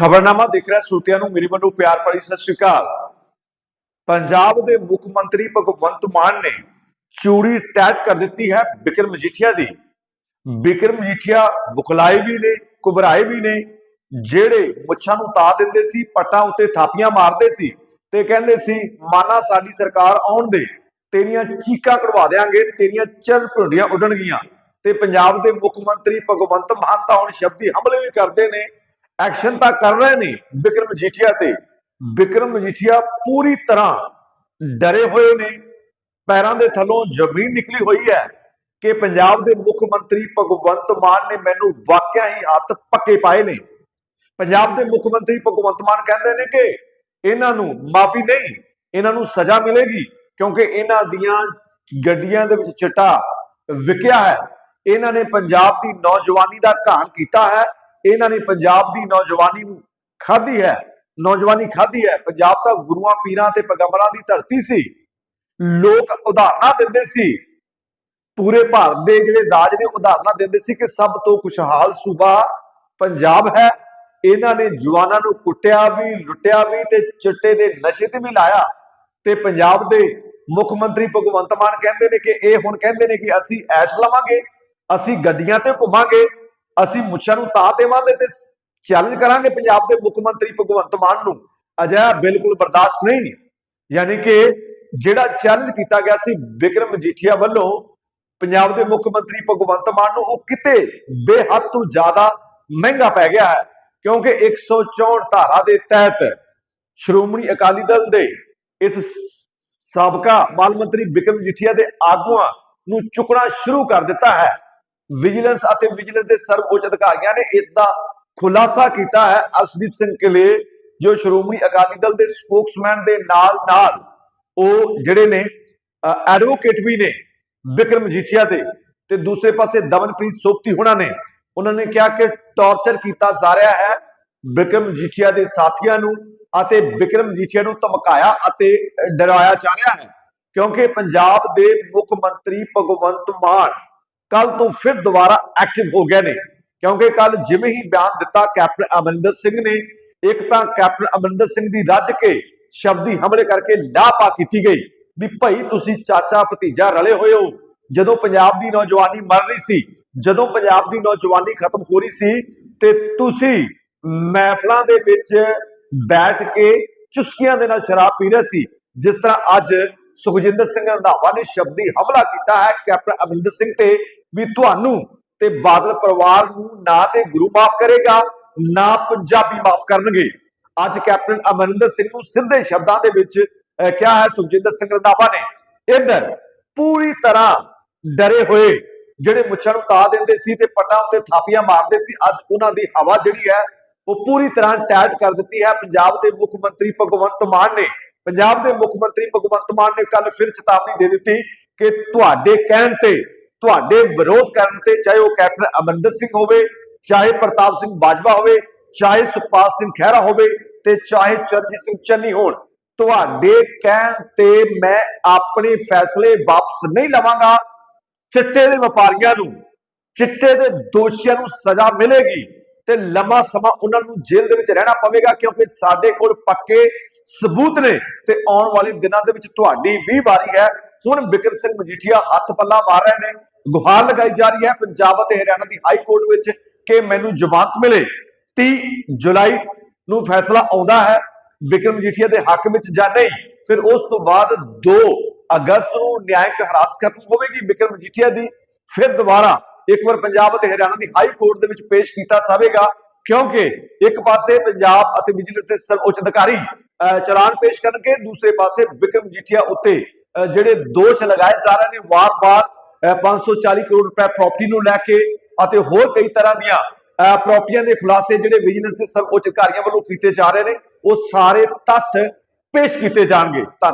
ਖਬਰਨਾਮਾ ਦੇਖ ਰਿਹਾ ਸਰੋਤਿਆਂ ਨੂੰ ਮੇਰੀ ਵੱਲੋਂ ਪਿਆਰ ਭਰੀ ਸਤਿ ਸ਼੍ਰੀ ਅਕਾਲ। ਪੰਜਾਬ ਦੇ ਮੁੱਖ ਮੰਤਰੀ ਭਗਵੰਤ ਮਾਨ ਨੇ ਚੂੜੀ ਟੈਟ ਕਰ ਦਿੱਤੀ ਹੈ ਬਿਕਰਮ ਮਜੀਠੀਆ ਦੀ। ਬਿਕਰਮ ਮਜੀਠੀਆ ਬੁਖਲਾਏ ਵੀ ਨੇ ਕੁਬਰਾਏ ਵੀ ਨੇ, ਜਿਹੜੇ ਮੁੱਛਾਂ ਨੂੰ ਤਾ ਦਿੰਦੇ ਸੀ, ਪੱਟਾਂ ਉੱਤੇ ਥਾਪੀਆਂ ਮਾਰਦੇ ਸੀ ਤੇ ਕਹਿੰਦੇ ਸੀ, ਮਾਨਾ ਸਾਡੀ ਸਰਕਾਰ ਆਉਣ ਦੇ, ਤੇਰੀਆਂ ਚੀਕਾਂ ਕਢਵਾ ਦੇਾਂਗੇ ਤੇਰੀਆਂ ਚਰ ਭੁੰਡੀਆਂ ਉੱਡਣਗੀਆਂ। ਤੇ ਪੰਜਾਬ ਦੇ ਮੁੱਖ ਮੰਤਰੀ ਭਗਵੰਤ ਮਾਨ ਤਾਂ ਹੁਣ ਸ਼ਬਦੀ ਹਮਲੇ ਵੀ ਕਰਦੇ ਨੇ। ਐਕਸ਼ਨ ਤਾਂ ਕਰ ਰਹੇ ਨੇ ਬਿਕਰਮ ਮਜੀਠੀਆ ਤੇ। ਬਿਕਰਮ ਮਜੀਠੀਆ ਪੂਰੀ ਤਰ੍ਹਾਂ ਡਰੇ ਹੋਏ ਨੇ। ਪੈਰਾਂ ਦੇ ਥੱਲੋਂ ਜ਼ਮੀਨ ਨਿਕਲੀ ਹੋਈ ਹੈ ਕਿ ਪੰਜਾਬ ਦੇ ਮੁੱਖ ਮੰਤਰੀ ਭਗਵੰਤ ਮਾਨ ਨੇ ਮੈਨੂੰ ਵਾਕਿਆ ਹੀ ਹੱਥ ਪੱਕੇ ਪਾਏ ਨੇ। ਪੰਜਾਬ ਦੇ ਮੁੱਖ ਮੰਤਰੀ ਭਗਵੰਤ ਮਾਨ ਕਹਿੰਦੇ ਨੇ ਕਿ ਇਹਨਾਂ ਨੂੰ ਮਾਫੀ ਨਹੀਂ ਇਹਨਾਂ ਨੂੰ ਸਜ਼ਾ ਮਿਲੇਗੀ ਕਿਉਂਕਿ ਇਹਨਾਂ ਦੀਆਂ ਗੱਡੀਆਂ ਦੇ ਵਿੱਚ ਚਿੱਟਾ ਵਿਕਿਆ ਹੈ। ਇਹਨਾਂ ਨੇ ਪੰਜਾਬ ਦੀ ਨੌਜਵਾਨੀ ਦਾ ਘਾਣ ਕੀਤਾ ਹੈ। ਇਹਨਾਂ ਨੇ ਪੰਜਾਬ ਦੀ ਨੌਜਵਾਨੀ ਨੂੰ ਖਾਧੀ ਹੈ, ਨੌਜਵਾਨੀ ਖਾਧੀ ਹੈ। ਪੰਜਾਬ ਤਾਂ ਗੁਰੂਆਂ, ਪੀਰਾਂ ਤੇ ਪੈਗੰਬਰਾਂ ਦੀ ਧਰਤੀ ਸੀ। ਲੋਕ ਉਦਾਹਰਨਾਂ ਦਿੰਦੇ ਸੀ। ਪੂਰੇ ਭਾਰਤ ਦੇ ਜਿਹੜੇ ਰਾਜ ਨੇ, ਉਦਾਹਰਨਾਂ ਦਿੰਦੇ ਸੀ ਕਿ ਸਭ ਤੋਂ ਖੁਸ਼ਹਾਲ ਸੂਬਾ ਪੰਜਾਬ ਹੈ। ਇਹਨਾਂ ਨੇ ਜਵਾਨਾਂ ਨੂੰ ਕੁੱਟਿਆ ਵੀ, ਲੁੱਟਿਆ ਵੀ ਤੇ ਚਿੱਟੇ ਦੇ ਨਸ਼ੇ ਤੇ ਵੀ ਲਾਇਆ। ਤੇ ਪੰਜਾਬ ਦੇ ਮੁੱਖ ਮੰਤਰੀ ਭਗਵੰਤ ਮਾਨ ਕਹਿੰਦੇ ਨੇ ਕਿ ਇਹ ਹੁਣ ਕਹਿੰਦੇ ਨੇ ਕਿ ਅਸੀਂ ਐਸ਼ ਲਵਾਂਗੇ, ਅਸੀਂ ਗੱਡੀਆਂ ਤੇ ਘੁੰਮਾਂਗੇ। ਅਸੀਂ ਮੁੱਛਾਂ ਨੂੰ ਤਾਂ ਦੇਵਾਂਗੇ ਤੇ ਚੈਲੰਜ ਕਰਾਂਗੇ ਪੰਜਾਬ ਦੇ ਮੁੱਖ ਮੰਤਰੀ ਭਗਵੰਤ ਮਾਨ ਨੂੰ। ਅਜਿਹਾ ਬਿਲਕੁਲ ਬਰਦਾਸ਼ਤ ਨਹੀਂ। ਯਾਨੀ ਕਿ ਜਿਹੜਾ ਚੈਲੰਜ ਕੀਤਾ ਗਿਆ ਸੀ ਵਿਕਰਮ ਮਜੀਠੀਆ ਵੱਲੋਂ, ਪੰਜਾਬ ਦੇ ਮੁੱਖ ਮੰਤਰੀ ਭਗਵੰਤ ਮਾਨ ਨੂੰ, ਉਹ ਕਿਤੇ ਬੇਹੱਦ ਤੋਂ ਜ਼ਿਆਦਾ ਮਹਿੰਗਾ ਪੈ ਗਿਆ ਹੈ। ਕਿਉਂਕਿ 164 ਧਾਰਾ ਦੇ ਤਹਿਤ ਸ਼੍ਰੋਮਣੀ ਅਕਾਲੀ ਦਲ ਦੇ ਇਸ ਸਾਬਕਾ ਮਾਲ ਮੰਤਰੀ ਬਿਕਰਮ ਮਜੀਠੀਆ ਦੇ ਆਗੂਆਂ ਨੂੰ ਚੁੱਕਣਾ ਸ਼ੁਰੂ ਕਰ ਦਿੱਤਾ ਹੈ। ਵਿਜੀਲੈਂਸ ਅਤੇ ਵਿਜੀਲੈਂਸ ਦੇ ਸਰਵਉੱਚ ਅਧਿਕਾਰੀਆਂ ਨੇ ਇਸ ਦਾ ਖੁਲਾਸਾ ਕੀਤਾ ਹੈ। ਅਰਸ਼ਦੀਪ ਸਿੰਘ ਕਲੇ, ਜੋ ਸ਼੍ਰੋਮਣੀ ਅਕਾਲੀ ਦਲ ਦੇ ਸਪੋਕਸਮੈਨ ਦੇ ਨਾਲ ਨਾਲ ਉਹ ਜਿਹੜੇ ਨੇ ਐਡਵੋਕੇਟ ਵੀ ਨੇ ਵਿਕਰਮ ਮਜੀਠੀਆ ਦੇ ਤੇ ਦੂਸਰੇ ਪਾਸੇ ਦਮਨਪ੍ਰੀਤ ਸੋਪਤੀ ਹੁਣਾਂ ਨੇ, ਉਹਨਾਂ ਨੇ ਕਿਹਾ ਕਿ ਟੌਰਚਰ ਕੀਤਾ ਜਾ ਰਿਹਾ ਹੈ ਵਿਕਰਮ ਮਜੀਠੀਆ ਦੇ ਸਾਥੀਆਂ ਨੂੰ ਅਤੇ ਵਿਕਰਮ ਮਜੀਠੀਆ ਨੂੰ ਧਮਕਾਇਆ ਅਤੇ ਡਰਾਇਆ ਜਾ ਰਿਹਾ ਹੈ। ਕਿਉਂਕਿ ਪੰਜਾਬ ਦੇ ਮੁੱਖ ਮੰਤਰੀ ਭਗਵੰਤ ਮਾਨ ਕੱਲ ਤੋਂ ਫਿਰ ਦੁਬਾਰਾ ਐਕਟਿਵ ਹੋ ਗਏ ਨੇ। ਕਿਉਂਕਿ ਕੱਲ ਜਿਵੇਂ ਹੀ ਬਿਆਨ ਦਿੱਤਾ ਕੈਪਟਨ ਅਮਰਿੰਦਰ ਸਿੰਘ ਨੇ, ਇੱਕ ਤਾਂ ਕੈਪਟਨ ਅਮਰਿੰਦਰ ਸਿੰਘ ਦੀ ਰੱਜ ਕੇ ਸ਼ਬਦੀ ਹਮਲੇ ਕਰਕੇ ਲਾਪਾ ਕੀਤੀ ਗਈ ਵੀ ਭਾਈ ਤੁਸੀਂ ਚਾਚਾ ਭਤੀਜਾ ਰਲੇ ਹੋਏ ਹੋ। ਜਦੋਂ ਪੰਜਾਬ ਦੀ ਨੌਜਵਾਨੀ ਮਰ ਰਹੀ ਸੀ, ਜਦੋਂ ਪੰਜਾਬ ਦੀ ਨੌਜਵਾਨੀ ਖਤਮ ਹੋ ਰਹੀ ਸੀ, ਤੇ ਤੁਸੀਂ ਮਹਿਫਲਾਂ ਦੇ ਵਿੱਚ ਬੈਠ ਕੇ ਚੁਸਕੀਆਂ ਦੇ ਨਾਲ ਸ਼ਰਾਬ ਪੀ ਰਹੇ ਸੀ। ਜਿਸ ਤਰ੍ਹਾਂ ਅੱਜ ਸੁਖਜਿੰਦਰ ਸਿੰਘ ਰੰਧਾਵਾ ਨੇ ਸ਼ਬਦੀ ਹਮਲਾ ਕੀਤਾ ਹੈ ਕੈਪਟਨ ਅਮਰਿੰਦਰ ਸਿੰਘ ਤੇ। ਵੀ ਤੁਹਾਨੂੰ ਤੇ ਬਾਦਲ ਪਰਿਵਾਰ ਨੂੰ ਨਾ ਤੇ ਗੁਰੂ ਮਾਫ ਕਰੇਗਾ, ਨਾ ਪੰਜਾਬੀ ਮਾਫ ਕਰਨਗੇ। ਅੱਜ ਕੈਪਟਨ ਅਮਰਿੰਦਰ ਸਿੰਘ ਨੂੰ ਸਿੱਧੇ ਸ਼ਬਦਾਂ ਦੇ ਵਿੱਚ ਕਿਹਾ ਹੈ, ਸੁਖਜਿੰਦਰ ਸਿੰਘ ਰੰਧਾਵਾ ਨੇ, ਇੱਧਰ ਪੂਰੀ ਤਰ੍ਹਾਂ ਡਰੇ ਹੋਏ ਜਿਹੜੇ ਮੁੱਛਾਂ ਨੂੰ ਤਾ ਦਿੰਦੇ ਸੀ ਤੇ ਪਟਾਂ ਉੱਤੇ ਥਾਪੀਆਂ ਮਾਰਦੇ ਸੀ, ਅੱਜ ਉਹਨਾਂ ਦੀ ਹਵਾ ਜਿਹੜੀ ਹੈ, ਉਹ ਪੂਰੀ ਤਰ੍ਹਾਂ ਟੈਟ ਕਰ ਦਿੱਤੀ ਹੈ। ਪੰਜਾਬ ਦੇ ਮੁੱਖ ਮੰਤਰੀ ਭਗਵੰਤ ਮਾਨ ਨੇ, ਪੰਜਾਬ ਦੇ ਮੁੱਖ ਮੰਤਰੀ ਭਗਵੰਤ ਮਾਨ ਨੇ ਕੱਲ ਫਿਰ ਚੇਤਾਵਨੀ ਦੇ ਦਿੱਤੀ ਕਿ ਤੁਹਾਡੇ ਕਹਿਣ ਤੇ ਤੁਹਾਡੇ ਵਿਰੋਧ ਕਰਨ ਤੇ ਚਾਹੇ ਉਹ ਕੈਪਟਨ ਅਮਰਿੰਦਰ ਸਿੰਘ ਹੋਵੇ, ਚਾਹੇ ਪ੍ਰਤਾਪ ਸਿੰਘ ਬਾਜਵਾ ਹੋਵੇ, ਚਾਹੇ ਸੁਖਪਾਲ ਸਿੰਘ ਖਹਿਰਾ ਹੋਵੇ ਤੇ ਚਾਹੇ ਚਰਨਜੀਤ ਸਿੰਘ ਚੰਨੀ ਹੋਣ, ਤੁਹਾਡੇ ਕਹਿਣ ਤੇ ਮੈਂ ਆਪਣੇ ਫੈਸਲੇ ਵਾਪਸ ਨਹੀਂ ਲਵਾਂਗਾ। ਚਿੱਟੇ ਦੇ ਵਪਾਰੀਆਂ ਨੂੰ, ਚਿੱਟੇ ਦੇ ਦੋਸ਼ੀਆਂ ਨੂੰ ਸਜ਼ਾ ਮਿਲੇਗੀ ਤੇ ਲੰਮਾ ਸਮਾਂ ਉਹਨਾਂ ਨੂੰ ਜੇਲ੍ਹ ਦੇ ਵਿੱਚ ਰਹਿਣਾ ਪਵੇਗਾ ਕਿਉਂਕਿ ਸਾਡੇ ਕੋਲ ਪੱਕੇ ਸਬੂਤ ਨੇ ਤੇ ਆਉਣ ਵਾਲੇ ਦਿਨਾਂ ਦੇ ਵਿੱਚ ਤੁਹਾਡੀ ਵੀ ਵਾਰੀ ਹੈ। ਹੁਣ ਬਿਕਰ ਸਿੰਘ ਮਜੀਠੀਆ ਹੱਥ ਪੱਲਾ ਮਾਰ ਰਹੇ ਨੇ। ਗੁਹਾਰ ਲਗਾਈ ਜਾ ਰਹੀ ਹੈ ਪੰਜਾਬ ਅਤੇ ਹਰਿਆਣਾ ਦੀ ਹਾਈ ਕੋਰਟ ਵਿੱਚ ਕਿ ਮੈਨੂੰ ਜ਼ਮਾਨਤ ਮਿਲੇ। 30 ਜੁਲਾਈ ਨੂੰ ਫੈਸਲਾ ਆਉਂਦਾ ਹੈ ਬਿਕਰਮ ਮਜੀਠੀਆ ਦੇ ਹੱਕ ਵਿੱਚ ਜਾਂ ਨਹੀਂ। ਫਿਰ ਉਸ ਤੋਂ ਬਾਅਦ 2 ਅਗਸਤ ਨੂੰ ਨਿਆਇਕ ਹਿਰਾਸਤ ਖਤਮ ਹੋਵੇਗੀ ਬਿਕਰਮ ਮਜੀਠੀਆ ਦੀ। ਫਿਰ ਦੁਬਾਰਾ ਇੱਕ ਵਾਰ ਪੰਜਾਬ ਅਤੇ ਹਰਿਆਣਾ ਦੀ ਹਾਈ ਕੋਰਟ ਦੇ ਵਿੱਚ ਪੇਸ਼ ਕੀਤਾ ਜਾਵੇਗਾ, ਕਿਉਂਕਿ ਇੱਕ ਪਾਸੇ ਪੰਜਾਬ ਅਤੇ ਵਿਜੀਲੈਂਸ ਦੇ ਸਰਵਉੱਚ ਅਧਿਕਾਰੀ ਚਲਾਨ ਪੇਸ਼ ਕਰਨਗੇ, ਦੂਸਰੇ ਪਾਸੇ ਬਿਕਰਮ ਮਜੀਠੀਆ ਉੱਤੇ ਜਿਹੜੇ ਦੋਸ਼ ਲਗਾਏ ਜਾ ਰਹੇ ਨੇ, ਵਾਰ-ਵਾਰ 540 ਕਰੋੜ ਰੁਪਏ ਪ੍ਰਾਪਰਟੀ ਨੂੰ ਲੈ ਕੇ ਅਤੇ ਹੋਰ ਕਈ ਤਰ੍ਹਾਂ ਦੀਆਂ ਅਹ, ਪ੍ਰਾਪਰਟੀਆਂ ਦੇ ਖੁਲਾਸੇ ਜਿਹੜੇ ਵਿਜੀਲੈਂਸ ਦੇ ਸਰਵਉੱਚ ਅਧਿਕਾਰੀਆਂ ਵੱਲੋਂ ਕੀਤੇ ਜਾ ਰਹੇ ਨੇ ਉਹ ਸਾਰੇ ਤੱਥ ਪੇਸ਼ ਕੀਤੇ ਜਾਣਗੇ। ਧੰਨਵਾਦ।